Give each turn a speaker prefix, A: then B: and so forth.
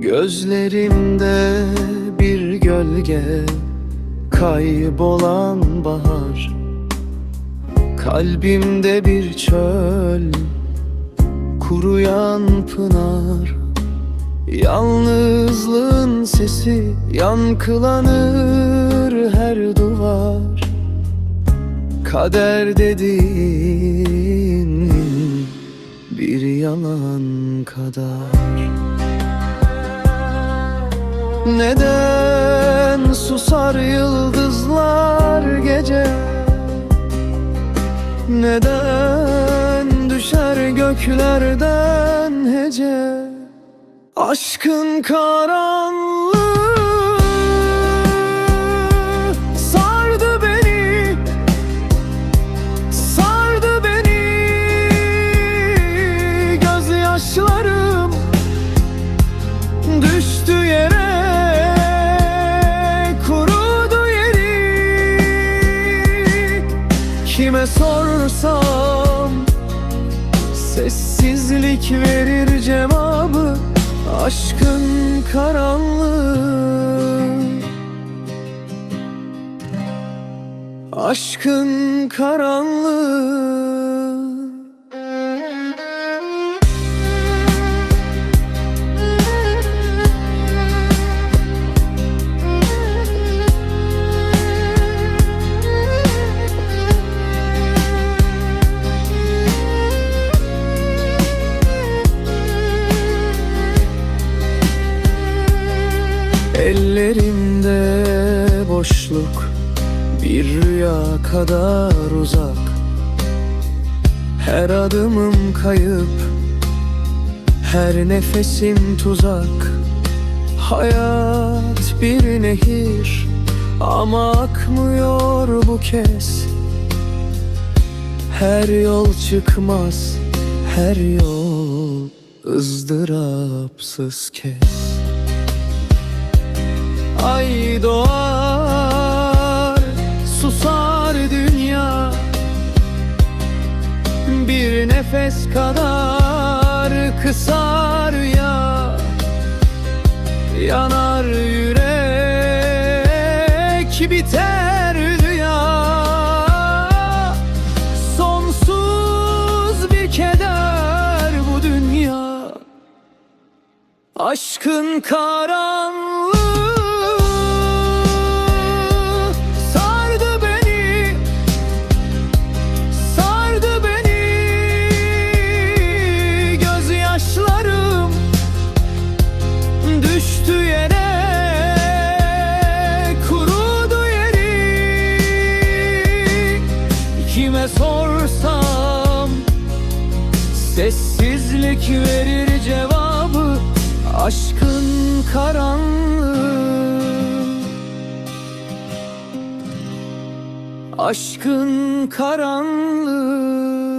A: Gözlerimde bir gölge Kaybolan bahar. Kalbimde bir çöl Kuruyan pınar. Yalnızlığın sesi Yankılanır her duvar. Kader dediğin Bir yalan kadar neden susar yıldızlar gece? Neden düşer göklerden hece? Aşkın karanlığı Kime sorsam sessizlik verir cevabı Aşkın karanlığı. Aşkın karanlığı Ellerimde boşluk bir rüya kadar uzak. Her adımım kayıp her nefesim tuzak. Hayat bir nehir ama akmıyor bu kez. Her yol çıkmaz her yol ızdırapsız kes Bir nefes kadar kısa rüya Yanar yürek, biter dünya Sonsuz bir keder bu dünya. Aşkın karanlığı düştü yere kurudu yeri. Kime sorsam Sessizlik verir cevabı Aşkın karanlığı. Aşkın karanlığı